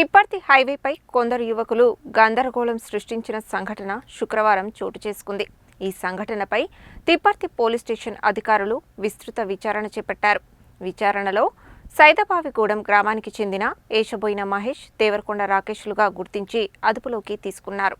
తిప్పర్తి హైవేపై కొందరు యువకులు గందరగోళం సృష్టించిన సంఘటన శుక్రవారం చోటు చేసుకుంది. ఈ సంఘటనపై తిప్పర్తి పోలీస్ స్టేషన్ అధికారులు విస్తృత విచారణ చేపట్టారు. విచారణలో సైదబావిగూడెం గ్రామానికి చెందిన ఏషబోయిన మహేష్ దేవరకొండ రాకేష్లుగా గుర్తించి అదుపులోకి తీసుకున్నారు.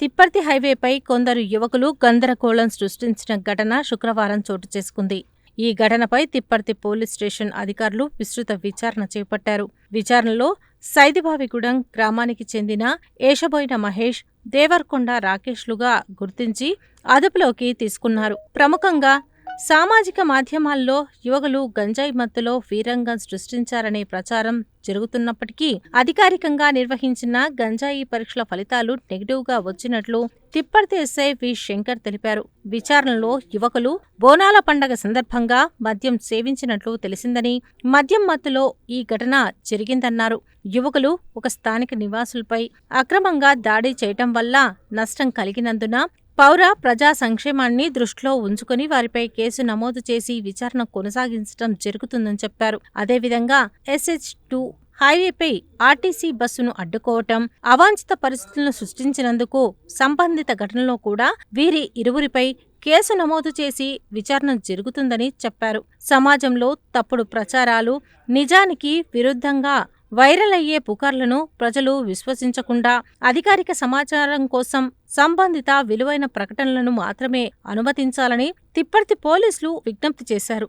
తిప్పర్తి హైవేపై కొందరు యువకులు గందరగోళం సృష్టించిన ఘటన శుక్రవారం చోటు చేసుకుంది. ఈ ఘటనపై తిప్పర్తి పోలీస్ స్టేషన్ అధికారులు విస్తృత విచారణ చేపట్టారు. విచారణలో సైదిబావిగూడెం గ్రామానికి చెందిన ఏషబోయిన మహేష్ దేవరకొండ రాకేష్లుగా గుర్తించి అదుపులోకి తీసుకున్నారు. ప్రముఖంగా సామాజిక మాధ్యమాల్లో యువకులు గంజాయి మత్తులో వీరంగం సృష్టించారనే ప్రచారం జరుగుతున్నప్పటికీ అధికారికంగా నిర్వహించిన గంజాయి పరీక్షల ఫలితాలు నెగిటివ్గా వచ్చినట్లు తిప్పర్తి ఎస్ఐ వి శంకర్ తెలిపారు. విచారణలో యువకులు బోనాల పండగ సందర్భంగా మద్యం సేవించినట్లు తెలిసిందని మద్యం మత్తులో ఈ ఘటన జరిగిందన్నారు. యువకులు ఒక స్థానిక నివాసులపై అక్రమంగా దాడి చేయటం వల్ల నష్టం కలిగినందున పౌర ప్రజా సంక్షేమాన్ని దృష్టిలో ఉంచుకుని వారిపై కేసు నమోదు చేసి విచారణ కొనసాగించడం జరుగుతుందని చెప్పారు. అదేవిధంగా ఎస్హెచ్ టూ హైవేపై ఆర్టీసీ బస్సును అడ్డుకోవటం అవాంఛిత పరిస్థితులను సృష్టించినందుకు సంబంధిత ఘటనలో కూడా వీరి ఇరువురిపై కేసు నమోదు చేసి విచారణ జరుగుతుందని చెప్పారు. సమాజంలో తప్పుడు ప్రచారాలు నిజానికి విరుద్ధంగా వైరల్ అయ్యే పుకార్లను ప్రజలు విశ్వసించకుండా అధికారిక సమాచారం కోసం సంబంధిత విలువైన ప్రకటనలను మాత్రమే అనుమతించాలని తిప్పర్తి పోలీసులు విజ్ఞప్తి చేశారు.